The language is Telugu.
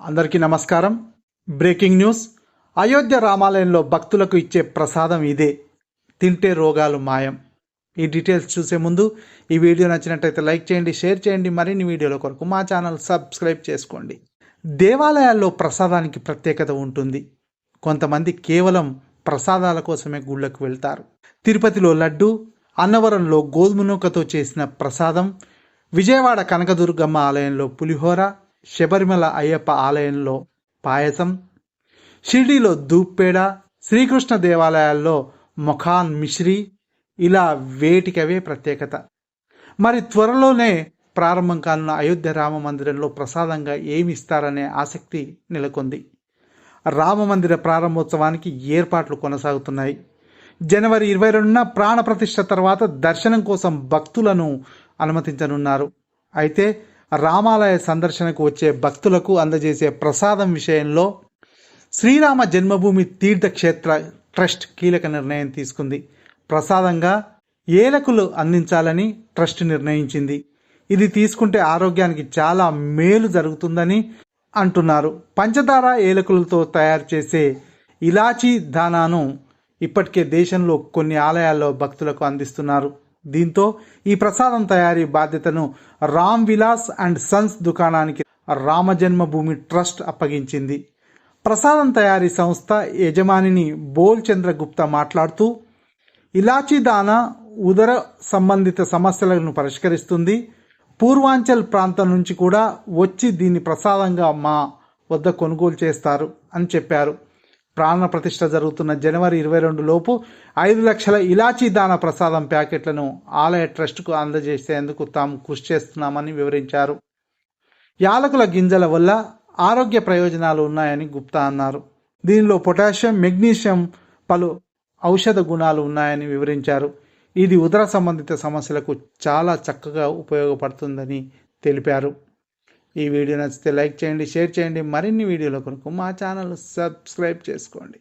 అందరికీ నమస్కారం. Breaking news. అయోధ్య రామాలయంలో భక్తులకు ఇచ్చే ప్రసాదం ఇదే. తింటే రోగాలు మాయం. ఈ డీటెయిల్స్ చూసే ముందు ఈ వీడియో నచ్చినట్టయితే లైక్ చేయండి షేర్ చేయండి మరిన్ని వీడియోల కొరకు మా ఛానల్ సబ్స్క్రైబ్ చేసుకోండి. దేవాలయాల్లో ప్రసాదానికి ప్రత్యేకత ఉంటుంది. కొంతమంది కేవలం ప్రసాదాల కోసమే గుళ్ళకు వెళ్తారు. తిరుపతిలో లడ్డు అన్నవరంలో గోధుమ నూకతో చేసిన ప్రసాదం విజయవాడ కనకదుర్గమ్మ ఆలయంలో పులిహోర శబరిమల అయ్యప్ప ఆలయంలో పాయసం షిర్డీలో ధూప్పేడ శ్రీకృష్ణ దేవాలయాల్లో మొఖాన్ మిశ్రీ ఇలా వేటికవే ప్రత్యేకత. మరి త్వరలోనే ప్రారంభం కానున్న అయోధ్య రామ మందిరంలో ప్రసాదంగా ఏమి ఇస్తారనే ఆసక్తి నెలకొంది. రామ మందిర ప్రారంభోత్సవానికి ఏర్పాట్లు కొనసాగుతున్నాయి. జనవరి ఇరవై రెండున ప్రాణప్రతిష్ఠ తర్వాత దర్శనం కోసం భక్తులను అనుమతించనున్నారు. అయితే రామాలయ సందర్శనకు వచ్చే భక్తులకు అందజేసే ప్రసాదం విషయంలో శ్రీరామ జన్మభూమి తీర్థక్షేత్ర ట్రస్ట్ కీలక నిర్ణయం తీసుకుంది. ప్రసాదంగా ఏలకులు అందించాలని ట్రస్ట్ నిర్ణయించింది. ఇది తీసుకుంటే ఆరోగ్యానికి చాలా మేలు జరుగుతుందని అంటున్నారు. పంచదార ఏలకులతో తయారు చేసే ఇలాచీ దానాను ఇప్పటికే దేశంలో కొన్ని ఆలయాల్లో భక్తులకు అందిస్తున్నారు. దీంతో ఈ ప్రసాదం తయారీ బాధ్యతను రామ్ విలాస్ అండ్ సన్స్ దుకాణానికి రామజన్మభూమి ట్రస్ట్ అప్పగించింది. ప్రసాదం తయారీ సంస్థ యజమానిని బోల్ చంద్రగుప్తా మాట్లాడుతూ ఇలాచీ దానా ఉదర సంబంధిత సమస్యలను పరిష్కరిస్తుంది. పూర్వాంచల్ ప్రాంతం నుంచి కూడా వచ్చి దీన్ని ప్రసాదంగా మా వద్ద కొనుగోలు చేస్తారు అని చెప్పారు. ప్రాణ ప్రతిష్ఠ జరుగుతున్న జనవరి ఇరవై రెండు లోపు ఐదు లక్షల ఇలాచీ దాన ప్రసాదం ప్యాకెట్లను ఆలయ ట్రస్టుకు అందజేసేందుకు తాము కృషి చేస్తున్నామని వివరించారు. యాలకుల గింజల వల్ల ఆరోగ్య ప్రయోజనాలు ఉన్నాయని గుప్తా అన్నారు. దీనిలో పొటాషియం మెగ్నీషియం పలు ఔషధ గుణాలు ఉన్నాయని వివరించారు. ఇది ఉదర సంబంధిత సమస్యలకు చాలా చక్కగా ఉపయోగపడుతుందని తెలిపారు. ఈ వీడియో నచ్చితే లైక్ చేయండి షేర్ చేయండి. మరిన్ని వీడియోల కొరకు మా ఛానల్ సబ్స్క్రైబ్ చేసుకోండి.